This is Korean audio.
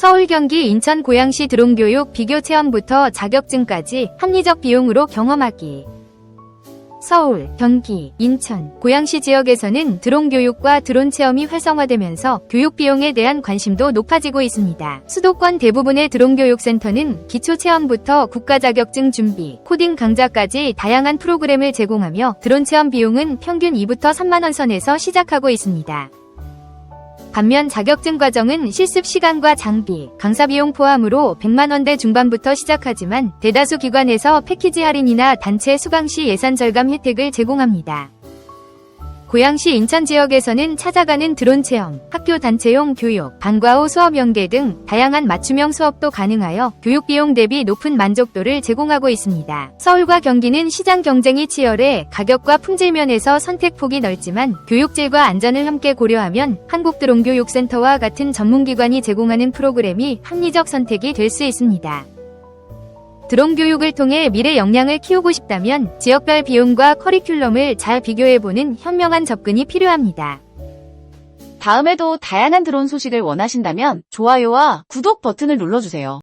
서울, 경기, 인천, 고양시 드론 교육 비교 체험부터 자격증까지 합리적 비용으로 경험하기. 서울, 경기, 인천, 고양시 지역에서는 드론 교육과 드론 체험이 활성화되면서 교육 비용에 대한 관심도 높아지고 있습니다. 수도권 대부분의 드론 교육센터는 기초 체험부터 국가 자격증 준비, 코딩 강좌까지 다양한 프로그램을 제공하며 드론 체험 비용은 평균 2부터 3만 원 선에서 시작하고 있습니다. 반면 자격증 과정은 실습 시간과 장비, 강사 비용 포함으로 100만 원대 중반부터 시작하지만 대다수 기관에서 패키지 할인이나 단체 수강 시 예산 절감 혜택을 제공합니다. 고양시 인천 지역에서는 찾아가는 드론 체험, 학교 단체용 교육, 방과 후 수업 연계 등 다양한 맞춤형 수업도 가능하여 교육 비용 대비 높은 만족도를 제공하고 있습니다. 서울과 경기는 시장 경쟁이 치열해 가격과 품질 면에서 선택폭이 넓지만 교육질과 안전을 함께 고려하면 한국드론교육센터와 같은 전문기관이 제공하는 프로그램이 합리적 선택이 될 수 있습니다. 드론 교육을 통해 미래 역량을 키우고 싶다면 지역별 비용과 커리큘럼을 잘 비교해보는 현명한 접근이 필요합니다. 다음에도 다양한 드론 소식을 원하신다면 좋아요와 구독 버튼을 눌러주세요.